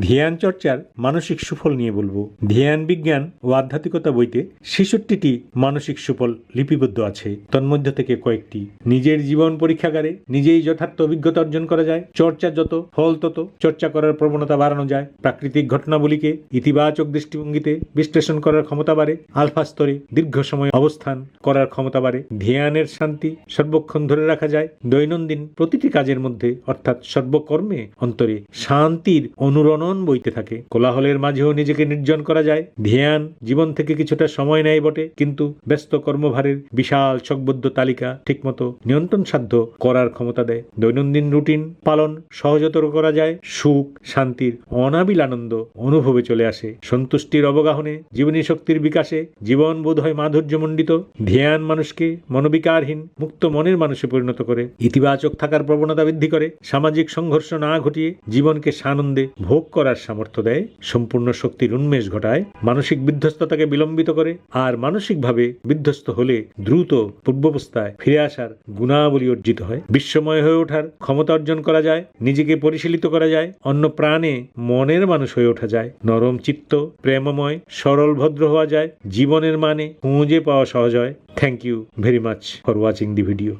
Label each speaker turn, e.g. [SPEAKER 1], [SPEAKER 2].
[SPEAKER 1] ধ্যান চর্চার মানসিক সুফল নিয়ে বলব। ধ্যান বিজ্ঞান ও আধ্যাত্মিকতা বইতে ছেষট্টিটি মানসিক সুফল লিপিবদ্ধ আছে। তন্মধ্য থেকে কয়েকটি। নিজের জীবন পরীক্ষাগারে নিজেই যথার্থ অভিজ্ঞতা অর্জন করা যায়। চর্চা যত, ফল তত, চর্চা করার প্রবণতা বাড়ানো যায়। প্রাকৃতিক ঘটনাবলীকে ইতিবাচক দৃষ্টিভঙ্গিতে বিশ্লেষণ করার ক্ষমতা বাড়ে। আলফা স্তরে দীর্ঘ সময় অবস্থান করার ক্ষমতা বাড়ে। ধ্যানের শান্তি সর্বক্ষণ ধরে রাখা যায়। দৈনন্দিন প্রতিটি কাজের মধ্যে, অর্থাৎ সর্বকর্মে, অন্তরে শান্তির অনুরণন বইতে থাকে। কোলাহলের মাঝেও নিজেকে নির্জন করা যায়। ধ্যান, জীবন থেকে কিছুটা সময় নেয় বটে, কিন্তু ব্যস্ত কর্মভারের বিশাল চকবদ্ধ তালিকা ঠিকমতো নিয়ন্ত্রণ সাধ্য করার ক্ষমতা দেয়। দৈনন্দিন রুটিন পালন সহজতর করা যায়। সুখ, শান্তির অনাবিল আনন্দ অনুভবে চলে আসে। সন্তুষ্টির অবগাহনে জীবনী শক্তির বিকাশে জীবন বোধ হয় মাধুর্যমণ্ডিত। ধ্যান মানুষকে মনোবিকারহীন, মুক্ত মনের মানুষে পরিণত করে। ইতিবাচক থাকার প্রবণতা বৃদ্ধি করে। সামাজিক সংঘর্ষ না ঘটিয়ে জীবনকে সানন্দে ভোগ করার সামর্থ্য দেয়, সম্পূর্ণ শক্তির উন্মেষ ঘটায়, মানসিক বিধ্বস্ততাকে বিলম্বিত করে আর মানসিকভাবে বিধ্বস্ত হলে দ্রুত পূর্বাবস্থায় ফিরে আসার গুণাবলী অর্জিত হয়। বিশ্বময় হয়ে ওঠার ক্ষমতা অর্জন করা যায়, নিজেকে পরিশীলিত করা যায়, অন্য প্রাণে মনের মানুষ হয়ে ওঠা যায়। নরম চিত্ত, প্রেমময়, সরল ভদ্র হওয়া যায়, জীবনের মানে খুঁজে পাওয়া সহজ হয়। Thank you very much for watching the video